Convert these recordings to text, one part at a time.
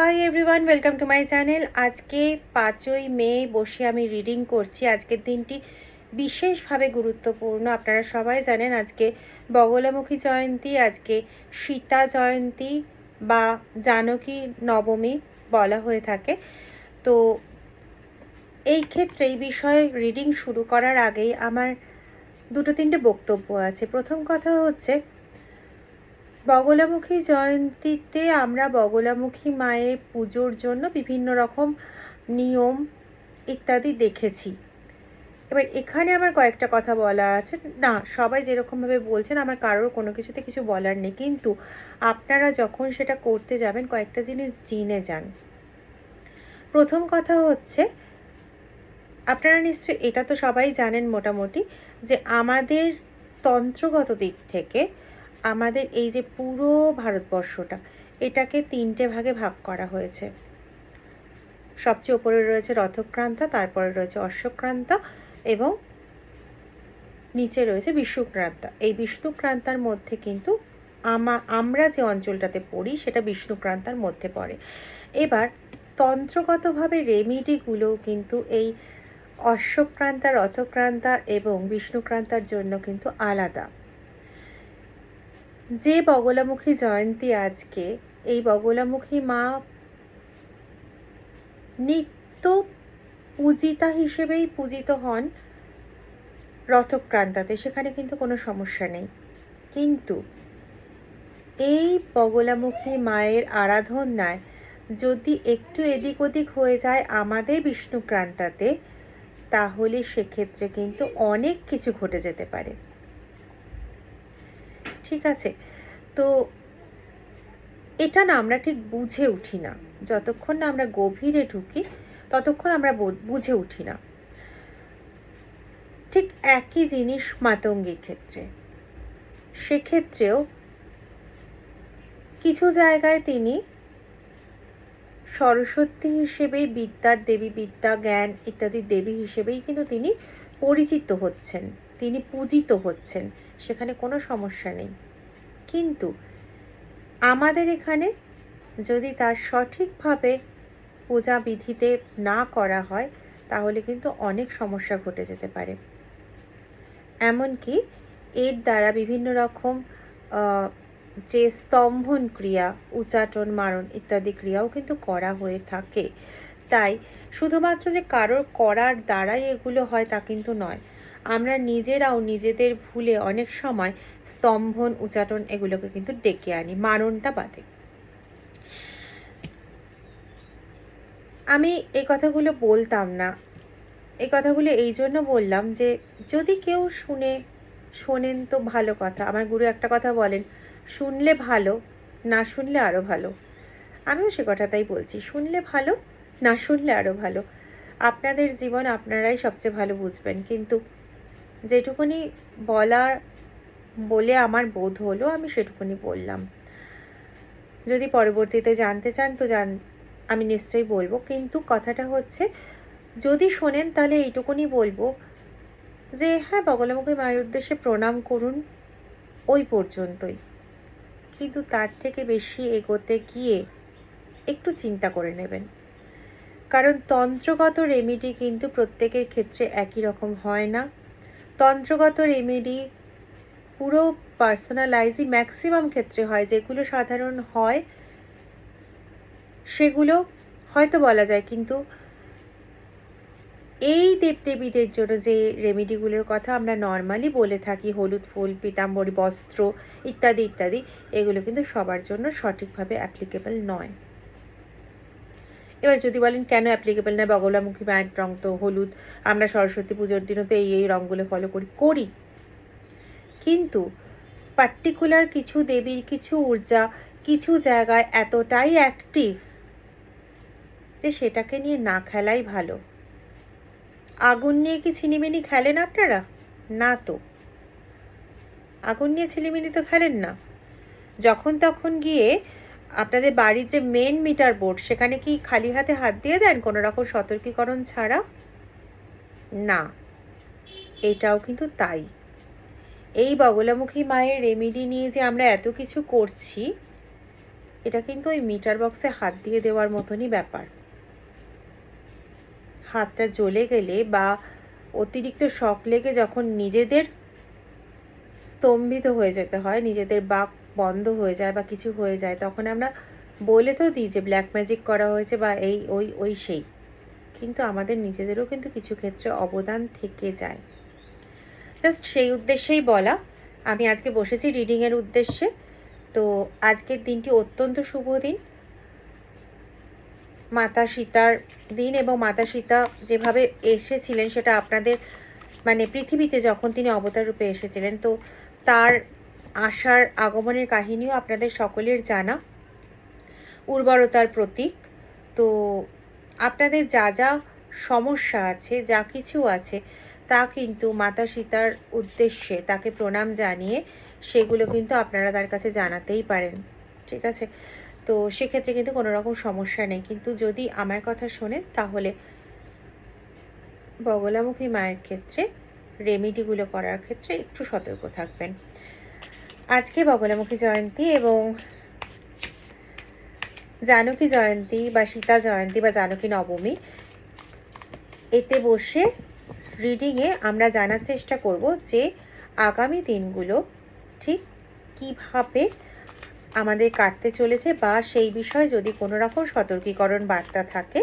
Hi everyone welcome to my channel আজকে পাঁচই মে বসে আমি রিডিং করছি। আজকের দিনটি বিশেষভাবে গুরুত্বপূর্ণ। আপনারা সবাই জানেন আজকে বগলামুখী জয়ন্তী, আজকে সীতা জয়ন্তী বা জানকী নবমী বলা হয়ে থাকে। তো এই ক্ষেত্রে এই বিষয়ে রিডিং শুরু করার আগেই আমার দুটো তিনটে বক্তব্য আছে। প্রথম কথা হচ্ছে বগলামুখী জয়ন্তীতে আমরা বগলামুখী মায়ের পুজোর জন্য বিভিন্ন রকম নিয়ম ইত্যাদি দেখেছি। এবার এখানে আমার কয়েকটা কথা বলা আছে। না, সবাই যেরকমভাবে বলছেন, আমার কারোর কোনো কিছুতে কিছু বলার নেই। কিন্তু আপনারা যখন সেটা করতে যাবেন, কয়েকটা জিনিস জেনে যান। প্রথম কথা হচ্ছে, আপনারা নিশ্চয়ই, এটা তো সবাই জানেন মোটামুটি, যে আমাদের তন্ত্রগত দিক থেকে আমাদের এই যে পুরো ভারতবর্ষটা, এটাকে তিনটে ভাগে ভাগ করা হয়েছে। সবচেয়ে ওপরে রয়েছে রথক্রান্তা, তারপরে রয়েছে অশ্বক্রান্তা এবং নিচে রয়েছে বিষ্ণুক্রান্তা। এই বিষ্ণুক্রান্তার মধ্যে কিন্তু আমা, আমরা যে অঞ্চলটাতে পড়ি, সেটা বিষ্ণুক্রান্তার মধ্যে পড়ে। এবার তন্ত্রগতভাবে রেমিডিগুলো কিন্তু এই অশ্বক্রান্তা, রথক্রান্তা এবং বিষ্ণুক্রান্তার জন্য কিন্তু আলাদা। যে বগলামুখী জয়ন্তী আজকে, এই বগলামুখী মা নিত্য পূজিতা হিসেবেই পূজিত হন রথক্রান্তাতে, সেখানে কিন্তু কোনো সমস্যা নেই। কিন্তু এই বগলামুখী মায়ের আরাধনায় যদি একটু এদিক ওদিক হয়ে যায় আমাদের বিষ্ণুক্রান্তাতে, তাহলে সেক্ষেত্রে কিন্তু অনেক কিছু ঘটে যেতে পারে। ঠিক আছে? তো এটা না আমরা ঠিক বুঝে উঠি না। যতক্ষণ না আমরা গভীরে ঢুকি, ততক্ষণ আমরা বুঝে উঠি না। ঠিক একই জিনিস মাতঙ্গীর ক্ষেত্রে। সেক্ষেত্রেও কিছু জায়গায় তিনি সরস্বতী হিসেবেই বিদ্যার দেবী, বিদ্যা, জ্ঞান ইত্যাদি দেবী হিসেবেই কিন্তু তিনি পরিচিত হচ্ছেন। তিনি পূজিত হচ্ছেন, সেখানে কোনো সমস্যা নেই। কিন্তু আমাদের এখানে যদি তার সঠিকভাবে পূজা বিধিতে না করা হয়, তাহলে কিন্তু অনেক সমস্যা ঘটে যেতে পারে। এমনকি এর দ্বারা বিভিন্ন রকম যে স্তম্ভন ক্রিয়া, উচাটন, মারণ ইত্যাদি ক্রিয়াও কিন্তু করা হয়ে থাকে। তাই শুধুমাত্র যে কারোর করার দ্বারাই এগুলো হয় তা কিন্তু নয়। আমরা নিজেরাও নিজেদের ভুলে অনেক সময় স্তম্ভন, উচাটন এগুলোকে কিন্তু ডেকে আনি, মারণটা বাদে। আমি এই কথাগুলো বলতাম না। এই কথাগুলো এই জন্য বললাম যে, যদি কেউ শুনে, শোনেন তো ভালো কথা। আমার গুরু একটা কথা বলেন, শুনলে ভালো, না শুনলে আরও ভালো। আমিও সে কথাটাই বলছি, শুনলে ভালো, না শুনলে আরও ভালো। আপনাদের জীবন আপনারাই সবচেয়ে ভালো বুঝবেন, কিন্তু যেটুকুনি বলার বলে আমার বোধ হলো, আমি সেটুকুনি বললাম। যদি পরবর্তীতে জানতে চান তো জান, আমি নিশ্চয়ই বলব। কিন্তু কথাটা হচ্ছে, যদি শোনেন তাহলে এইটুকুনি বলব যে হ্যাঁ বগলামুখী মায়ের উদ্দেশ্যে প্রণাম করুন ওই পর্যন্তই। কিন্তু তার থেকে বেশি এগোতে গিয়ে একটু চিন্তা করে নেবেন। কারণ তন্ত্রগত রেমিডি কিন্তু প্রত্যেকের ক্ষেত্রে একই রকম হয় না। তন্ত্রগত রেমেডি পুরো পার্সোনালাইজই ম্যাক্সিমাম ক্ষেত্রে হয়, যেগুলো সাধারণ হয়, সেগুলো হয়তো বলা যায়, কিন্তু এই দেবদেবীদের জন্য যে রেমেডিগুলোর কথা আমরা নর্মালি বলে থাকি, হলুদ ফুল, পিতাম্বরী বস্ত্র, ইত্যাদি ইত্যাদি, এগুলো কিন্তু সবার জন্য সঠিকভাবে অ্যাপ্লিকেবল নয়। এবার যদি বলেন কেন অ্যাপ্লিকেবল নয় বগলামুখী মায়ের রং তো হলুদ, আমরা সরস্বতী পুজোর দিনও তো এই এই রঙগুলো ফলো করি করি। কিন্তু পার্টিকুলার কিছু দেবীর কিছু ঊর্জা, কিছু জায়গায় এতটাই অ্যাক্টিভ যে সেটাকে নিয়ে না খেলাই ভালো। আগুন নিয়ে কি ছিনিমিনি খেলেন আপনারা? না তো। আগুন নিয়ে ছিনিমিনি তো খেলেন না। যখন তখন গিয়ে আপনাদের বাড়ির যে মেন মিটার বোর্ড সেখানে কি খালি হাতে হাত দিয়ে দেন কোনো রকম সতর্কীকরণ ছাড়া? না, এটাও কিন্তু তাই। এই বগলামুখী মায়ের রেমিডি নিয়ে যে আমরা এত কিছু করছি, এটা কিন্তু ওই মিটার বক্সে হাত দিয়ে দেওয়ার মতনই ব্যাপার। হাতটা জ্বলে গেলে বা অতিরিক্ত শখ লেগে যখন নিজেদের স্তম্ভিত হয়ে যেতে হয়, নিজেদের বাক বন্ধ হয়ে যায় বা কিছু হয়ে যায়, তখন আমরা বলে তো দিই যে ব্ল্যাক ম্যাজিক করা হয়েছে বা এই, ওই ওই সেই। কিন্তু আমাদের নিজেদেরও কিন্তু কিছু ক্ষেত্রে অবদান থেকে যায়। জাস্ট সেই উদ্দেশ্যেই বলা। আমি আজকে বসেছি রিডিংয়ের উদ্দেশ্যে। তো আজকের দিনটি অত্যন্ত শুভ দিন। মাতা সীতার দিন এবং মাতা সীতা যেভাবে এসেছিলেন সেটা আপনাদের মানে পৃথিবীতে যখন তিনি অবতার রূপে এসেছিলেন, তো তার আসার আগমনের কাহিনীও আপনাদের সকলের জানা। উর্বরতার প্রতীক। তো আপনাদের যা যা সমস্যা আছে, যা কিছু আছে, তা কিন্তু মাতা সীতার উদ্দেশ্যে তাকে প্রণাম জানিয়ে সেগুলো কিন্তু আপনারা তার কাছে জানাতেই পারেন। ঠিক আছে? তো সেক্ষেত্রে কিন্তু কোনো রকম সমস্যা নেই। কিন্তু যদি আমার কথা শোনেন, তাহলে বগলামুখী মায়ের ক্ষেত্রে, রেমিডিগুলো করার ক্ষেত্রে একটু সতর্ক থাকবেন। আজকে বগলামুখী জয়ন্তী এবং জানকী জয়ন্তী বা সীতা জয়ন্তী বা জানকী নবমী, এতে বসে রিডিংয়ে আমরা জানার চেষ্টা করব যে আগামী দিনগুলো ঠিক কীভাবে আমাদের কাটতে চলেছে বা সেই বিষয়ে যদি কোনো রকম সতর্কীকরণ বার্তা থাকে,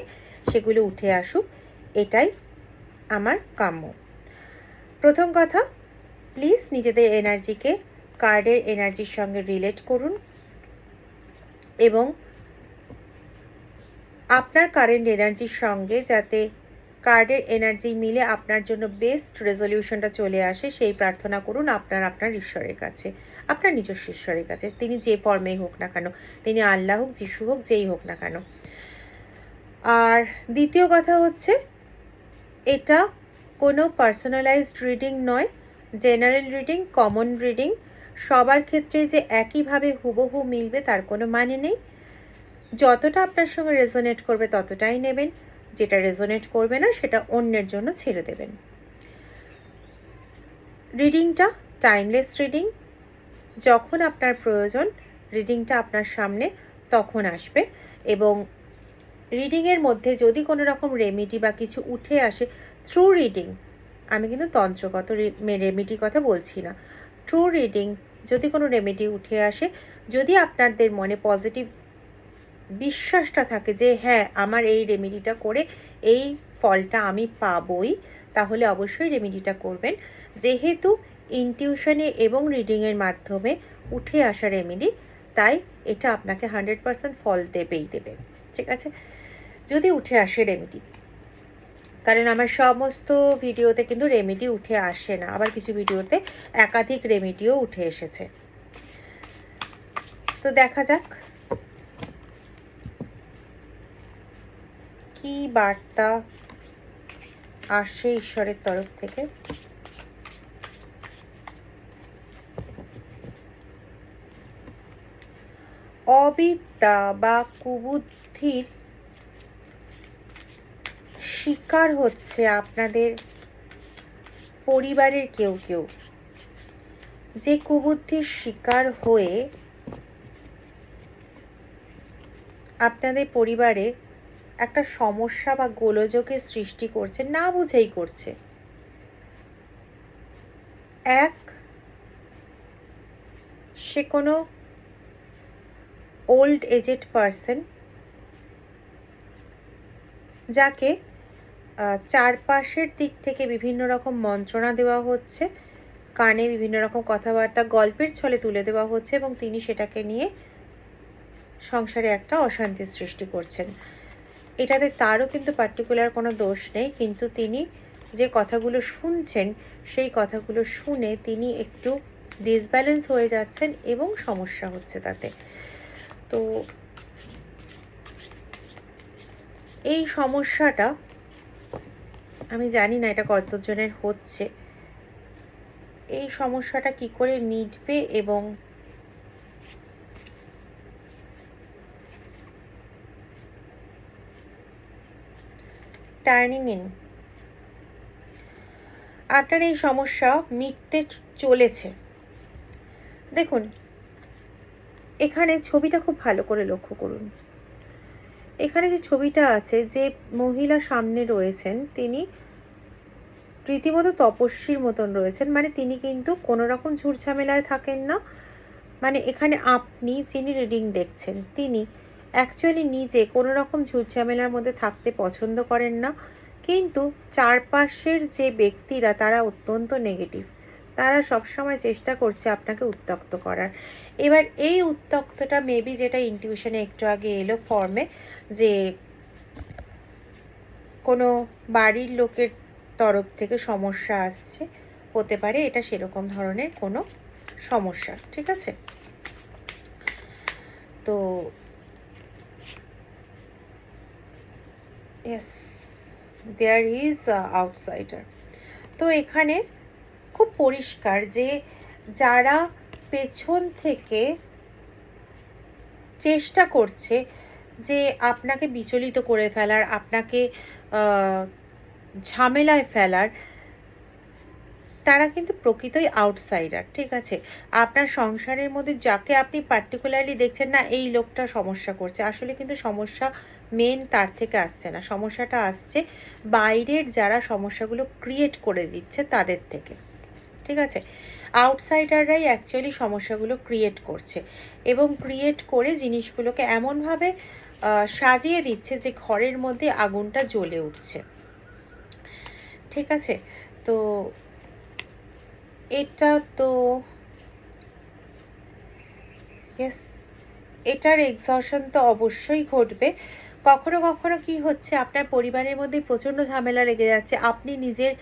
সেগুলো উঠে আসুক, এটাই আমার কাম্য। প্রথম কথা প্লিজ নিজেদের এনার্জিকে কার্ডের এনার্জির সঙ্গে রিলেট করুন এবং আপনার কারেন্ট এনার্জির সঙ্গে যাতে কার্ডের এনার্জি মিলে আপনার জন্য বেস্ট রেজলিউশনটা চলে আসে, সেই প্রার্থনা করুন আপনার আপনার ঈশ্বরের কাছে, আপনার নিজস্ব ঈশ্বরের কাছে। তিনি যে ফর্মেই হোক না কেন, তিনি আল্লাহ হোক, যিশু হোক, যেই হোক না কেন। আর দ্বিতীয় কথা হচ্ছে, এটা কোনো পার্সোনালাইজড রিডিং নয় জেনারেল রিডিং কমন রিডিং সবার ক্ষেত্রে যে একইভাবে হুবহু মিলবে তার কোনো মানে নেই। যতটা আপনার সঙ্গে রেজোনেট করবে ততটাই নেবেন। যেটা রেজোনেট করবে না, সেটা অন্যের জন্য ছেড়ে দেবেন। রিডিংটা টাইমলেস রিডিং যখন আপনার প্রয়োজন রিডিংটা আপনার সামনে তখন আসবে এবং রিডিংয়ের মধ্যে যদি কোনো রকম রেমিডি বা কিছু উঠে আসে থ্রু রিডিং আমি কিন্তু তন্ত্রগত রেমিডি কথা বলছি না। ট্রু রিডিং যদি কোনো রেমেডি উঠে আসে, যদি আপনাদের মনে পজিটিভ বিশ্বাসটা থাকে যে হ্যাঁ আমার এই রেমেডিটা করে এই ফলটা আমি পাবই, তাহলে অবশ্যই রেমেডিটা করবেন। যেহেতু ইনটিউশনে এবং রিডিংয়ের মাধ্যমে উঠে আসা রেমেডি তাই এটা আপনাকে হান্ড্রেড পারসেন্ট ফল দেবেই দেবে। ঠিক আছে? যদি উঠে আসে রেমেডি কারণ আমার সমস্ত ভিডিওতে কিন্তু রেমেডি উঠে আসে না। আবার কিছু ভিডিওতে একাধিক রেমেডিও উঠে এসেছে। তো দেখা যাক। কি বার্তা আসে ঈশ্বরের তরফ থেকে? অবিদ্যা বা কুবুদ্ধির শিকার হচ্ছে আপনাদের পরিবারের কেউ কেউ। যে কুবুদ্ধির শিকার হয়ে আপনাদের পরিবারে একটা সমস্যা বা গোলযোগের সৃষ্টি করছে, না বুঝেই করছে। এক, সে কোনো ওল্ড এজেড পারসন যাকে চারপাশের দিক থেকে বিভিন্ন রকম মন্ত্রণা দেওয়া হচ্ছে, কানে বিভিন্ন রকম কথাবার্তা, গল্পের ছলে তুলে দেওয়া হচ্ছে এবং তিনি সেটাকে নিয়ে সংসারে একটা অশান্তির সৃষ্টি করছেন। এটাতে তারও কিন্তু পার্টিকুলার কোনো দোষ নেই, কিন্তু তিনি যে কথাগুলো শুনছেন, সেই কথাগুলো শুনে তিনি একটু ডিসব্যালেন্স হয়ে যাচ্ছেন এবং সমস্যা হচ্ছে তাতে। তো এই সমস্যাটা আমি জানি না এটা কতজনের হচ্ছে। এই সমস্যাটা কি করে মিটবে এবং টার্নিং ইন আপনার এই সমস্যা মিটতে চলেছে। দেখুন, এখানে ছবিটা খুব ভালো করে লক্ষ্য করুন। এখানে যে ছবিটা আছে, যে মহিলা সামনে রয়েছেন, তিনি রীতিমতো তপস্বীর মতন রয়েছেন। মানে তিনি কিন্তু কোনো রকম ঝুটঝামেলায় থাকেন না। মানে এখানে আপনি যিনি রিডিং দেখছেন, তিনি অ্যাকচুয়ালি নিজে কোনো রকম ঝুটঝামেলার মধ্যে থাকতে পছন্দ করেন না। কিন্তু চারপাশের যে ব্যক্তিরা, তারা অত্যন্ত নেগেটিভ তারা সবসময় চেষ্টা করছে আপনাকে উত্তক্ত করার। এবার এই উত্তক্তটা মেবি যেটা ইনটিউশনে একটু আগে এলো ফর্মে যে কোনো বাড়ির লোকের তরফ থেকে সমস্যা আসছে, হতে পারে এটা সেরকম ধরনের কোনো সমস্যা, ঠিক আছে? তো ইয়েস দেয়ার ইজ আউটসাইডার তো এখানে খুব পরিষ্কার যে যারা পেছন থেকে চেষ্টা করছে যে আপনাকে বিচলিত করে ফেলার, আপনাকে ঝামেলায় ফেলার, তারা কিন্তু প্রকৃতই আউটসাইডার ঠিক আছে? আপনার সংসারের মধ্যে যাকে আপনি পার্টিকুলারলি দেখছেন না, এই লোকটা সমস্যা করছে। আসলে কিন্তু সমস্যা মেন তার থেকে আসছে না। সমস্যাটা আসছে বাইরের যারা সমস্যাগুলো ক্রিয়েট করে দিচ্ছে তাদের থেকে। ঠিক আছে? আউটসাইডাররাই অ্যাকচুয়ালি সমস্যাগুলো ক্রিয়েট করছে এবং ক্রিয়েট করে জিনিসগুলোকে এমনভাবে সাজিয়ে দিচ্ছে যে ঘরের মধ্যে আগুনটা জ্বলে উঠছে। ঠিক আছে? তো এটা তো ইয়েস এটার এক্সশন তো অবশ্যই ঘটবে। কখনো কখনো কি হচ্ছে, আপনার পরিবারের মধ্যে প্রচণ্ড ঝামেলা লেগে যাচ্ছে, আপনি নিজের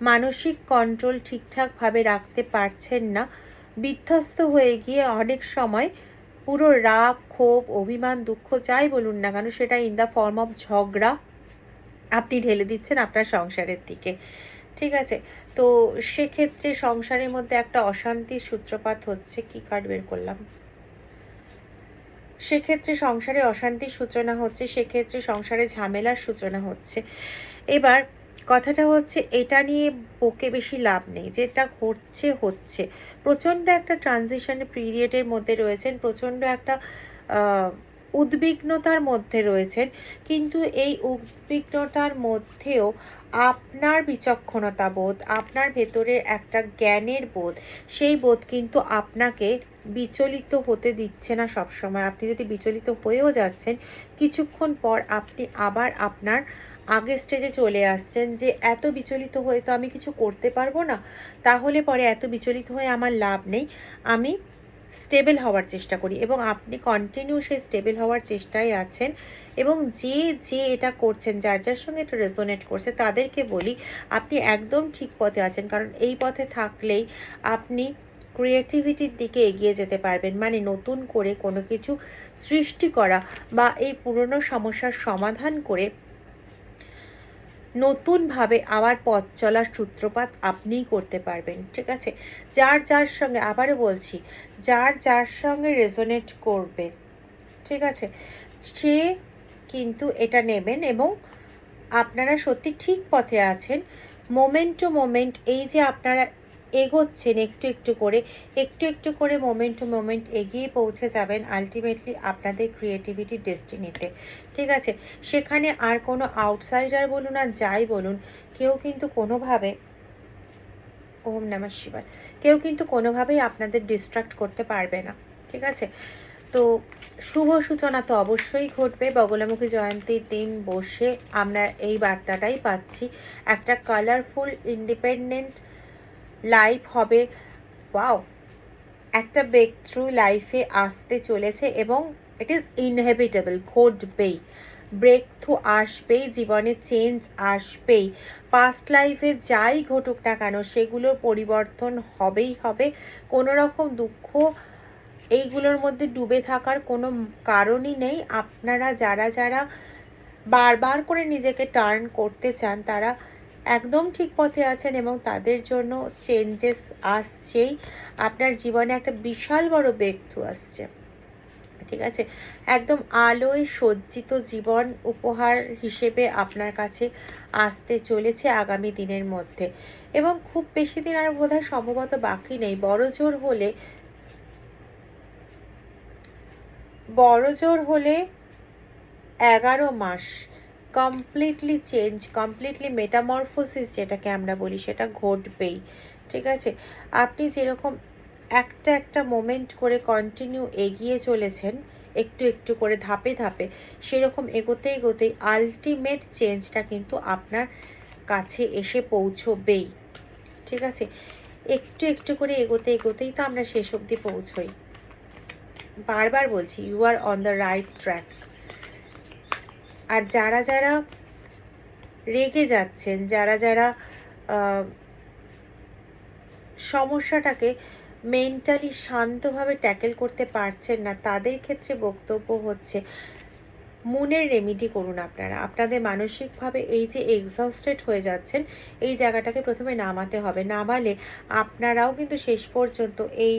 মানসিক কন্ট্রোল ঠিকঠাকভাবে রাখতে পারছেন না। বিধ্বস্ত হয়ে গিয়ে অনেক সময় পুরো রাগ, ক্ষোভ, অভিমান, দুঃখ যাই বলুন না কেন, সেটা ইন দ্য ফর্ম অফ ঝগড়া আপনি ঢেলে দিচ্ছেন আপনার সংসারের দিকে। ঠিক আছে? তো সেক্ষেত্রে সংসারের মধ্যে একটা অশান্তির সূত্রপাত হচ্ছে, কি কার্ড বের করলাম? সেক্ষেত্রে সংসারে অশান্তির সূচনা হচ্ছে, সেক্ষেত্রে সংসারে ঝামেলার সূচনা হচ্ছে। এবার কথাটা হচ্ছে, এটা নিয়ে বকে বেশি লাভ নেই, যেটা হচ্ছে হচ্ছে। প্রচণ্ড একটা ট্রানজিশন পিরিয়ডের মধ্যে রয়েছেন, প্রচণ্ড একটা উদ্বিগ্নতার মধ্যে রয়েছেন। কিন্তু এই উদ্বিগ্নতার মধ্যেও আপনার বিচক্ষণতা বোধ, আপনার ভেতরে একটা জ্ঞানের বোধ, সেই বোধ কিন্তু আপনাকে বিচলিত হতে দিচ্ছে না সবসময়। আপনি যদি বিচলিত হয়েও যাচ্ছেন, কিছুক্ষণ পর আপনি আবার আপনার আগের স্টেজে চলে আসছেন যে, এত বিচলিত হয়ে তো আমি কিছু করতে পারব না। তাহলে পরে এত বিচলিত হয়ে আমার লাভ নেই। আমি স্টেবল হওয়ার চেষ্টা করি। এবং আপনি কন্টিনিউ সেই স্টেবল হওয়ার চেষ্টায় আছেন এবং যে যে এটা করছেন, যার যার সঙ্গে এটা রেজোনেট করছে, তাদেরকে বলি, আপনি একদম ঠিক পথে আছেন। কারণ এই পথে থাকলেই আপনি ক্রিয়েটিভিটির দিকে এগিয়ে যেতে পারবেন। মানে নতুন করে কোনো কিছু সৃষ্টি করা বা এই পুরনো সমস্যার সমাধান করে নতুনভাবে আবার পথ চলার সূত্রপাত আপনিই করতে পারবেন, ঠিক আছে? যার যার সঙ্গে, আবারও বলছি, যার যার সঙ্গে রেজোনেট করবে, ঠিক আছে? সে কিন্তু এটা নেবেন এবং আপনারা সত্যি ঠিক পথে আছেন। মোমেন্ট টু মোমেন্ট এই যে আপনারা এগোচ্ছেন, একটু একটু করে, একটু একটু করে মোমেন্ট টু মোমেন্ট এগিয়ে পৌঁছে যাবেন আলটিমেটলি আপনাদের ক্রিয়েটিভিটি ডেস্টিনিতে ঠিক আছে? সেখানে আর কোনো আউটসাইডার বলুন আর যাই বলুন, কেউ কিন্তু কোনোভাবে, ওম নমঃ শিবায়, কেউ কিন্তু কোনোভাবেই আপনাদের ডিস্ট্রাক্ট করতে পারবে না। ঠিক আছে? তো শুভ সূচনা তো অবশ্যই ঘটবে। বগলামুখী জয়ন্তীর দিন বসে আমরা এই বার্তাটাই পাচ্ছি। একটা কালারফুল ইন্ডিপেন্ডেন্ট লাইফ হবে। ওয়াও একটা ব্রেক থ্রু লাইফে আসতে চলেছে এবং ইট ইজ ইনহেবিটেবল ঘটবেই ব্রেক থ্রু আসবেই, জীবনে চেঞ্জ আসবেই। পাস্ট লাইফে যাই ঘটুক না কেন, সেগুলোর পরিবর্তন হবেই হবে। কোনো রকম দুঃখ এইগুলোর মধ্যে ডুবে থাকার কোনো কারণই নেই। আপনারা যারা যারা বারবার করে নিজেকে টার্ন করতে চান, তারা একদম ঠিক পথে আছেন এবং তাদের জন্য চেঞ্জেস আসছেই। আপনার জীবনে একটা বিশাল বড় ব্রেকথ্রু আসছে। ঠিক আছে? একদম আলোয় সজ্জিত জীবন উপহার হিসেবে আপনার কাছে আসতে চলেছে আগামী দিনের মধ্যে। এবং খুব বেশি দিন আর বোধহয় সম্ভবত বাকি নেই। বড় জোর হলে বড়জোর হলে এগারো মাস কমপ্লিটলি চেঞ্জ কমপ্লিটলি মেটামরফোসিস যেটাকে আমরা বলি, সেটা ঘটবেই। ঠিক আছে? আপনি যেরকম একটা একটা মোমেন্ট করে কন্টিনিউ এগিয়ে চলেছেন, একটু একটু করে ধাপে ধাপে, সেরকম এগোতে এগোতেই আলটিমেট চেঞ্জটা কিন্তু আপনার কাছে এসে পৌঁছবেই। ঠিক আছে? একটু একটু করে এগোতে এগোতেই তো আমরা শেষ অবধি পৌঁছই। বারবার বলছি you are on the right track আর যারা যারা রেগে যাচ্ছেন, যারা যারা সমস্যাটাকে মেন্টালি শান্তভাবে ট্যাকেল করতে পারছেন না, তাদের ক্ষেত্রে বক্তব্য হচ্ছে, মনের রেমিডি করুন আপনারা। আপনাদের মানসিকভাবে এই যে এক্সস্টেড হয়ে যাচ্ছেন, এই জায়গাটাকে প্রথমে নামাতে হবে। নামালে আপনারাও কিন্তু শেষ পর্যন্ত এই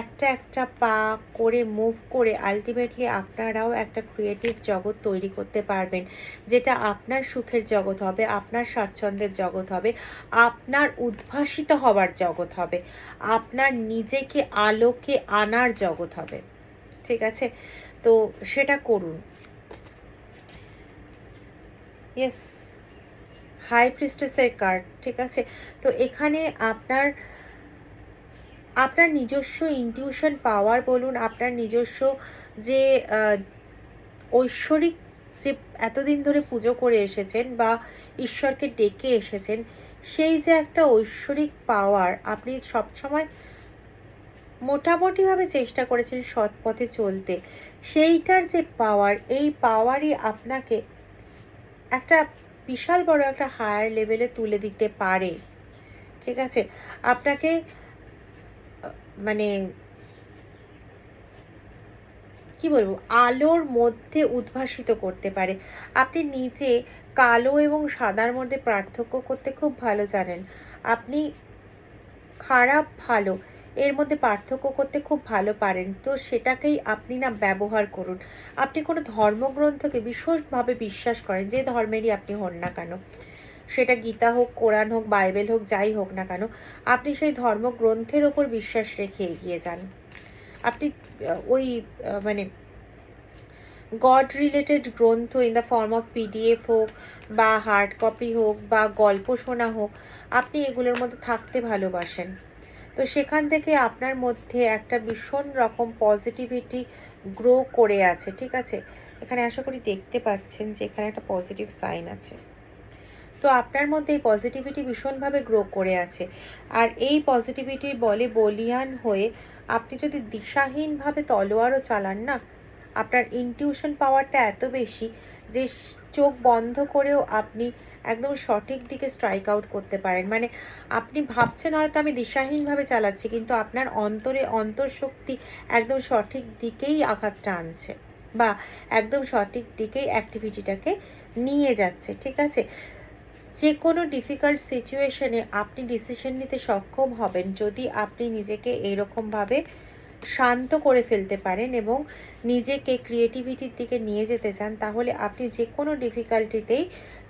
একটা একটা পা করে মুভ করে আলটিমেটলি আপনারাও একটা ক্রিয়েটিভ জগৎ তৈরি করতে পারবেন, যেটা আপনার সুখের জগৎ হবে, আপনার স্বাচ্ছন্দ্যের জগৎ হবে, আপনার উদ্ভাসিত হওয়ার জগৎ হবে, আপনার নিজেকে আলোকে আনার জগৎ হবে, ঠিক আছে? তো সেটা করুন। ইয়েস হাই প্রিস্টেসের কার্ড ঠিক আছে? তো এখানে আপনার আপনার নিজস্ব ইনটিউশন পাওয়ার বলুন, আপনার নিজস্ব যে ঐশ্বরিক যে এতদিন ধরে পুজো করে এসেছেন বা ঈশ্বরকে ডেকে এসেছেন, সেই যে একটা ঐশ্বরিক পাওয়ার আপনি সবসময় মোটামুটিভাবে চেষ্টা করেছেন সৎ পথে চলতে, সেইটার যে পাওয়ার এই পাওয়ারই আপনাকে একটা বিশাল বড় একটা হায়ার লেভেলে তুলে দিতে পারে। ঠিক আছে? আপনাকে মানে কি বলব? আলোর মধ্যে উদ্ভাসিত করতে পারে। আপনি নিজে কালো এবং সাদার মধ্যে পার্থক্য করতে খুব ভালো জানেন। আপনি খারাপ, ভালো, এর মধ্যে পার্থক্য করতে খুব ভালো পারেন। তো সেটাকেই আপনি না ব্যবহার করুন। আপনি কোনো ধর্মগ্রন্থকে ভীষণভাবে বিশ্বাস করেন যে ধর্মেরই আপনি হন না কেন? সেটা গীতা হোক, কোরআন হোক, বাইবেল হোক, যাই হোক না কেন, আপনি সেই ধর্মগ্রন্থের ওপর বিশ্বাস রেখে এগিয়ে যান। আপনি ওই মানে গড রিলেটেড গ্রন্থ in the form of PDF হোক বা হার্ড কপি হোক বা গল্প শোনা হোক, আপনি এগুলোর মধ্যে থাকতে ভালোবাসেন। তো সেখান থেকে আপনার মধ্যে একটা ভীষণ রকম পজিটিভিটি গ্রো করে আছে, ঠিক আছে? এখানে আশা করি দেখতে পাচ্ছেন যে এখানে একটা পজিটিভ সাইন আছে। তো আপনার মধ্যে এই পজিটিভিটি ভীষণভাবে গ্রো করে আছে। আর এই পজিটিভিটির বলে বলিয়ান হয়ে আপনি যদি দিশাহীনভাবে তলোয়ারও চালান না, আপনার ইনটিউশন পাওয়ারটা এত বেশি যে চোখ বন্ধ করেও আপনি একদম সঠিক দিকে স্ট্রাইক আউট করতে পারেন। মানে আপনি ভাবছেন হয়তো আমি দিশাহীনভাবে চালাচ্ছি, কিন্তু আপনার অন্তরে অন্তর্শক্তি একদম সঠিক দিকেই আঘাতটা আনছে বা একদম সঠিক দিকেই অ্যাক্টিভিটিটাকে নিয়ে যাচ্ছে, ঠিক আছে? যে কোনো ডিফিকাল্ট সিচুয়েশনে আপনি ডিসিশন নিতে সক্ষম হবেন যদি আপনি নিজেকে এইরকমভাবে শান্ত করে ফেলতে পারেন এবং নিজেকে ক্রিয়েটিভিটির দিকে নিয়ে যেতে চান, তাহলে আপনি যে কোনো ডিফিকাল্টিতেই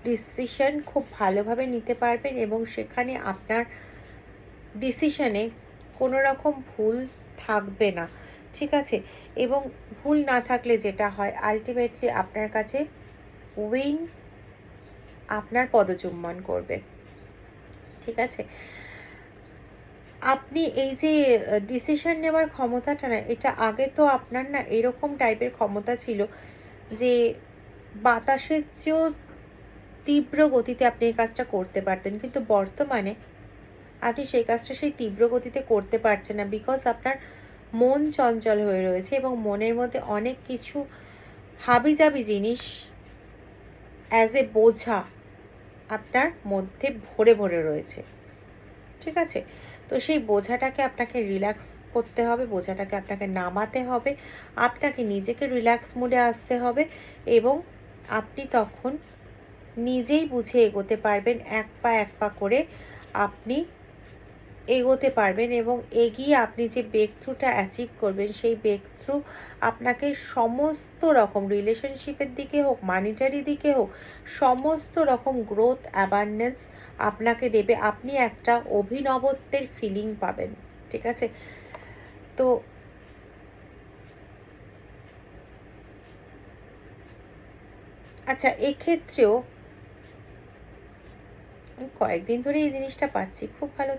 ডিসিশন খুব ভালোভাবে নিতে পারবেন এবং সেখানে আপনার ডিসিশনে কোনো রকম ভুল থাকবে না। ঠিক আছে? এবং ভুল না থাকলে যেটা হয় আলটিমেটলি আপনার কাছে উইন আপনার পদচুম্বন করবে। ঠিক আছে? আপনি এই যে ডিসিশন নেওয়ার ক্ষমতাটা না, এটা আগে তো আপনার না এরকম টাইপের ক্ষমতা ছিল যে, বাতাসের চেয়েও তীব্র গতিতে আপনি এই কাজটা করতে পারতেন। কিন্তু বর্তমানে আপনি সেই কাজটা সেই তীব্র গতিতে করতে পারছেন না বিকজ আপনার মন চঞ্চল হয়ে রয়েছে এবং মনের মধ্যে অনেক কিছু হাবিজাবি জিনিস অ্যাজ এ বোঝা আপনার মধ্যে ভরে ভরে রয়েছে। ঠিক আছে? তো সেই বোঝাটাকে আপনাকে রিল্যাক্স করতে হবে, বোঝাটাকে আপনাকে নামাতে হবে, আপনাকে নিজেকে রিল্যাক্স মুডে আসতে হবে এবং আপনি তখন নিজেই বুঝে এগোতে পারবেন, এক পা এক পা করে আপনি এগোতে পারবেন এবং এগিয়ে আপনি যে ব্রেক থ্রুটা অ্যাচিভ করবেন, সেই ব্রেক থ্রু আপনাকে সমস্ত রকম রিলেশনশিপের দিকে হোক মানিটারি দিকে হোক, সমস্ত রকম গ্রোথ অ্যাবান্ডেন্স আপনাকে দেবে। আপনি একটা অভিনবত্বের ফিলিং পাবেন, ঠিক আছে? তো আচ্ছা এক্ষেত্রেও কয়েকদিন ধরে এই জিনিসটা পাচ্ছি। খুব ভালো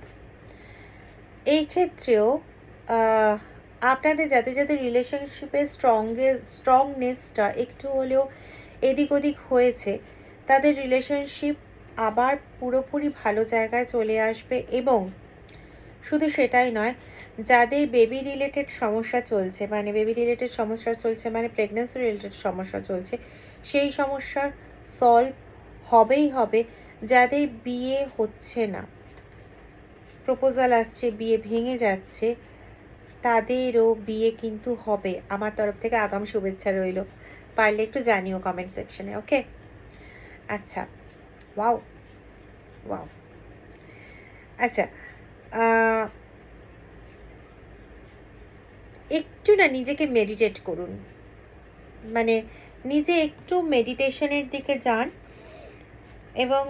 এই ক্ষেত্রেও আপনাদের যাদের যাদের রিলেশনশিপের স্ট্রংগে স্ট্রংনেসটা একটু হলেও এদিক ওদিক হয়েছে, তাদের রিলেশনশিপ আবার পুরোপুরি ভালো জায়গায় চলে আসবে এবং শুধু সেটাই নয়, যাদের বেবি রিলেটেড সমস্যা চলছে মানে বেবি রিলেটেড সমস্যা চলছে মানে প্রেগনেন্সি রিলেটেড সমস্যা চলছে, সেই সমস্যার সলভ হবেই হবে, যাদের বিয়ে হচ্ছে না। প্রপোজাল আসছে, বিয়ে ভেঙে যাচ্ছে, তাদেরও বিয়ে কিন্তু হবে। আমার তরফ থেকে আগাম শুভেচ্ছা রইল। পারলে একটু জানিও কমেন্ট সেকশনে ওকে আচ্ছা ওয়াও ওয়াও আচ্ছা একটু না নিজেকে মেডিটেট করুন। মানে নিজে একটু মেডিটেশনের দিকে যান এবং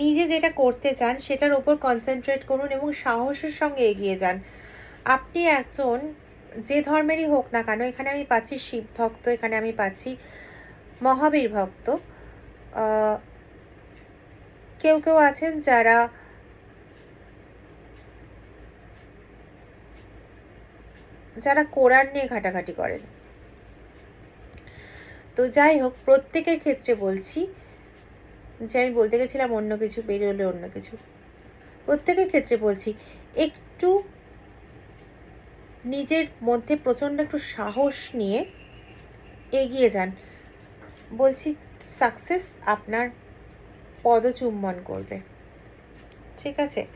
নিজে যেটা করতে চান, সেটার উপর কনসেন্ট্রেট করুন এবং সাহসের সঙ্গে এগিয়ে যান। আপনি একজন, যে ধর্মেরই হোক না কেন, এখানে আমি পাচ্ছি শিব ভক্ত, এখানে আমি পাচ্ছি মহাবীর ভক্ত। কেউ কেউ আছেন যারা যারা কোরআন নিয়ে ঘাটাঘাটি করেন। তো যাই হোক, প্রত্যেকের ক্ষেত্রে বলছি যে আমি বলতে গেছিলাম অন্য কিছু বেরোলে অন্য কিছু। প্রত্যেকের ক্ষেত্রে বলছি, একটু নিজের মধ্যে প্রচণ্ড একটু সাহস নিয়ে এগিয়ে যান। বলছি সাকসেস আপনার পদচুম্বন করবে। ঠিক আছে?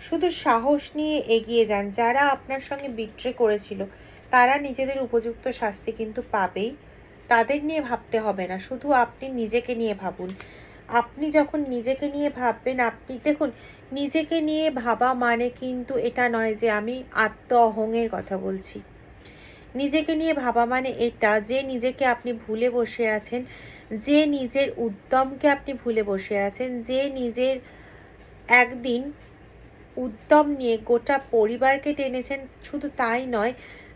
শুধু সাহস নিয়ে এগিয়ে যান। যারা আপনার সঙ্গে বিট্রে করেছিল, তারা নিজেদের উপযুক্ত শাস্তি কিন্তু পাবেই। তাদের নিয়ে ভাবতে হবে না। শুধু আপনি নিজেকে নিয়ে ভাবুন। আপনি যখন নিজেকে নিয়ে ভাববেন, আপনি দেখুন, নিজেকে নিয়ে ভাবা মানে কিন্তু এটা নয় যে আমি আত্ম অহংয়ের কথা বলছি। নিজেকে নিয়ে ভাবা মানে এটা যে নিজেকে আপনি ভুলে বসে আছেন, যে নিজের উদ্যমকে আপনি ভুলে বসে আছেন, যে নিজের একদিন উদ্যম নিয়ে গোটা পরিবারকে টেনেছেন, শুধু তাই নয়,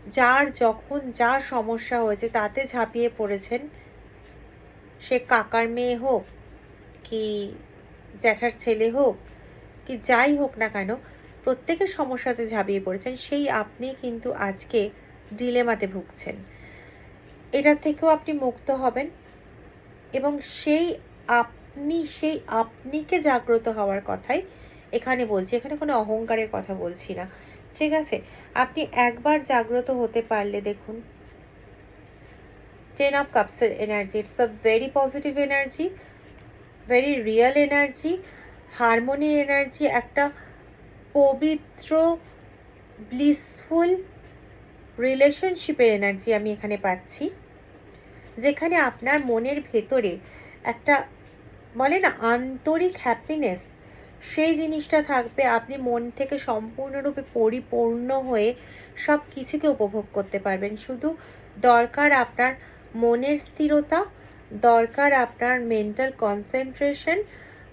যার যখন যা সমস্যা হয়েছে তাতে ঝাঁপিয়ে পড়েছেন, সে কাকার মেয়ে হোক কি জ্যাঠার ছেলে হোক, কি যাই হোক না কেন, প্রত্যেকের সমস্যাতে ঝাঁপিয়ে পড়েছেন, সেই আপনি কিন্তু আজকে ডিলেমাতে ভুগছেন। এটার থেকেও আপনি মুক্ত হবেন এবং সেই আপনি, সেই আপনিকে জাগ্রত হওয়ার কথাই এখানে বলছি, এখানে কোনো অহংকারের কথা বলছি না। ঠিক আছে? আপনি একবার জাগ্রত হতে পারলে দেখুন ten of কাপসের energy it's a very positive energy very real energy হারমোনির energy একটা পবিত্র ব্লিসফুল রিলেশনশিপের এনার্জি আমি এখানে পাচ্ছি, যেখানে আপনার মনের ভেতরে একটা বলে না আন্তরিক হ্যাপিনেস সেই জিনিসটা থাকবে, আপনি মন থেকে সম্পূর্ণরূপে পরিপূর্ণ হয়ে সব কিছুকে উপভোগ করতে পারবেন। শুধু দরকার আপনার মনের স্থিরতা দরকার আপনার মেন্টাল কনসেন্ট্রেশন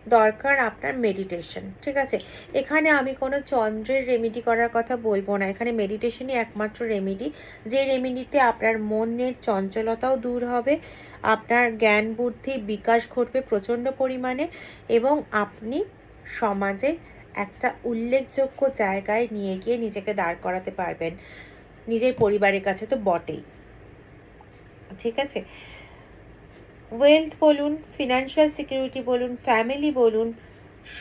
দরকার আপনার মেডিটেশন ঠিক আছে? এখানে আমি কোনো চন্দ্রের রেমেডি করার কথা বলব না। এখানে মেডিটেশনই একমাত্র রেমেডি যে রেমেডিতে আপনার মনের চঞ্চলতাও দূর হবে, আপনার জ্ঞান বুদ্ধির বিকাশ ঘটবে প্রচণ্ড পরিমাণে এবং আপনি সমাজে একটা উল্লেখযোগ্য জায়গায় নিয়ে গিয়ে নিজেকে দাঁড় করাতে পারবেন। নিজের পরিবারের কাছে তো বটেই। ঠিক আছে? ওয়েলথ বলুন ফিনান্সিয়াল সিকিউরিটি বলুন ফ্যামিলি বলুন,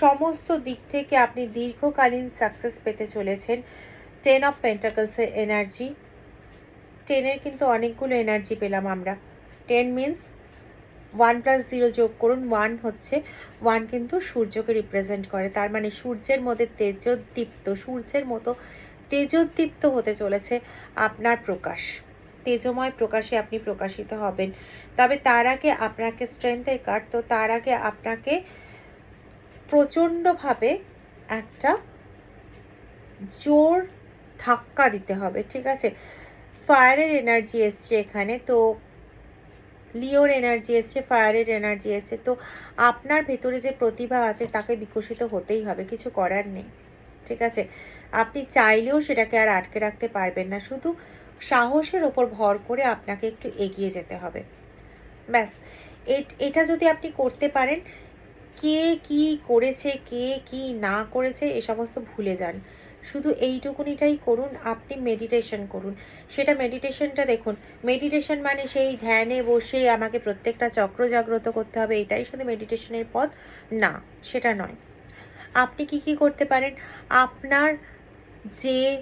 সমস্ত দিক থেকে আপনি দীর্ঘকালীন সাকসেস পেতে চলেছেন। টেন অফ পেন্টাকলসের এনার্জি টেনের কিন্তু অনেকগুলো এনার্জি পেলাম আমরা। Ten means one plus zero যোগ করুন ওয়ান হচ্ছে ওয়ান কিন্তু সূর্যকে রিপ্রেজেন্ট করে। তার মানে সূর্যের মধ্যে তেজোদ্দীপ্ত, সূর্যের মতো তেজোদ্দীপ্ত হতে চলেছে আপনার প্রকাশ। তেজময় প্রকাশে আপনি প্রকাশিত হবেন। তবে তার আগে আপনাকে স্ট্রেংথের কার্ড তো তার আগে আপনাকে প্রচণ্ডভাবে একটা জোর ধাক্কা দিতে হবে, ঠিক আছে? ফায়ারের এনার্জি এসছে এখানে, তো লিওর এনার্জি এসছে ফায়ারের এনার্জি এসছে, তো আপনার ভেতরে যে প্রতিভা আছে তাকে বিকশিত হতেই হবে, কিছু করার নেই, ঠিক আছে? আপনি চাইলেও সেটাকে আর আটকে রাখতে পারবেন না, শুধু সাহসের ওপর ভর করে আপনাকে একটু এগিয়ে যেতে হবে। ব্যাস, এট যদি আপনি করতে পারেন, কে কি করেছে, কে কি না করেছে, এ সমস্ত ভুলে যান। শুধু এইটুকুনিটাই করুন, আপনি মেডিটেশন করুন। সেটা মেডিটেশনটা দেখুন। মেডিটেশন মানে সেই ধ্যানে বসে আমাকে প্রত্যেকটা চক্র জাগ্রত করতে হবে, এটাই শুধু মেডিটেশনের পথ? না, সেটা নয়। আপনি কি কি করতে পারেন? আপনার যে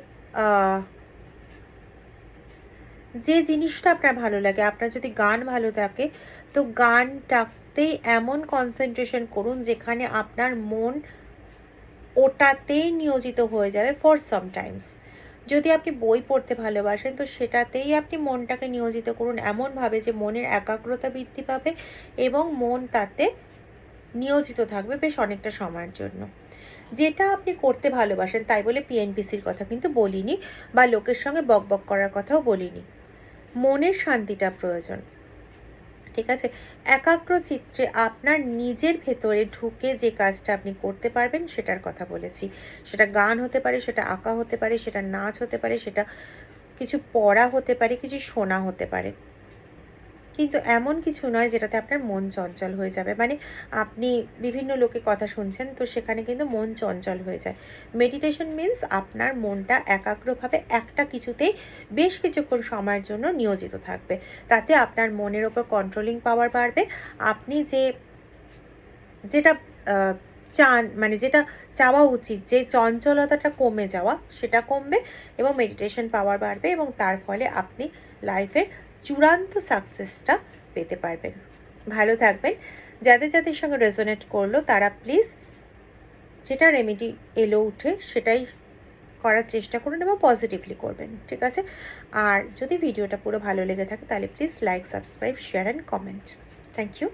যে জিনিসটা আপনার ভালো লাগে, আপনার যদি গান ভালো থাকে, তো গানটাতেই এমন কনসেন্ট্রেশন করুন যেখানে আপনার মন ওটাতেই নিয়োজিত হয়ে যাবে ফর সামটাইমস যদি আপনি বই পড়তে ভালোবাসেন, তো সেটাতেই আপনি মনটাকে নিয়োজিত করুন এমনভাবে যে মনের একাগ্রতা বৃদ্ধি পাবে এবং মন তাতে নিয়োজিত থাকবে বেশ অনেকটা সময়ের জন্য। যেটা আপনি করতে ভালোবাসেন, তাই বলে পিএনপিসির কথা কিন্তু বলিনি বা লোকের সঙ্গে বকবক করার কথাও বলিনি। মনের শান্তিটা প্রয়োজন। ঠিক আছে? একাগ্র চিত্রে আপনার নিজের ভেতরে ঢুকে যে কাজটা আপনি করতে পারবেন সেটার কথা বলেছি। সেটা গান হতে পারে, সেটা আঁকা হতে পারে, সেটা নাচ হতে পারে, সেটা কিছু পড়া হতে পারে, কিছু শোনা হতে পারে। কিন্তু এমন কিছু নয় যেটাতে আপনার মন চঞ্চল হয়ে যাবে। মানে আপনি বিভিন্ন লোকের কথা শুনছেন তো সেখানে কিন্তু মন চঞ্চল হয়ে যায়। মেডিটেশন মিন্স আপনার মনটা একাগ্রভাবে একটা কিছুতেই বেশ কিছুক্ষণ সময়ের জন্য নিয়োজিত থাকবে। তাতে আপনার মনের ওপর কন্ট্রোলিং পাওয়ার বাড়বে। আপনি যে, যেটা চান মানে যেটা চাওয়া উচিত, যে চঞ্চলতাটা কমে যাওয়া সেটা কমবে এবং মেডিটেশন পাওয়ার বাড়বে এবং তার ফলে আপনি লাইফের চূড়ান্ত সাকসেসটা পেতে পারবেন। ভালো থাকবেন। যাদের যাদের সঙ্গে রেজোনেট করল, তারা প্লিজ যেটা রেমেডি এলো উঠে, সেটাই করার চেষ্টা করুন এবং পজিটিভলি করবেন, ঠিক আছে? আর যদি ভিডিওটা পুরো ভালো লেগে থাকে, তাহলে please like subscribe share and comment thank you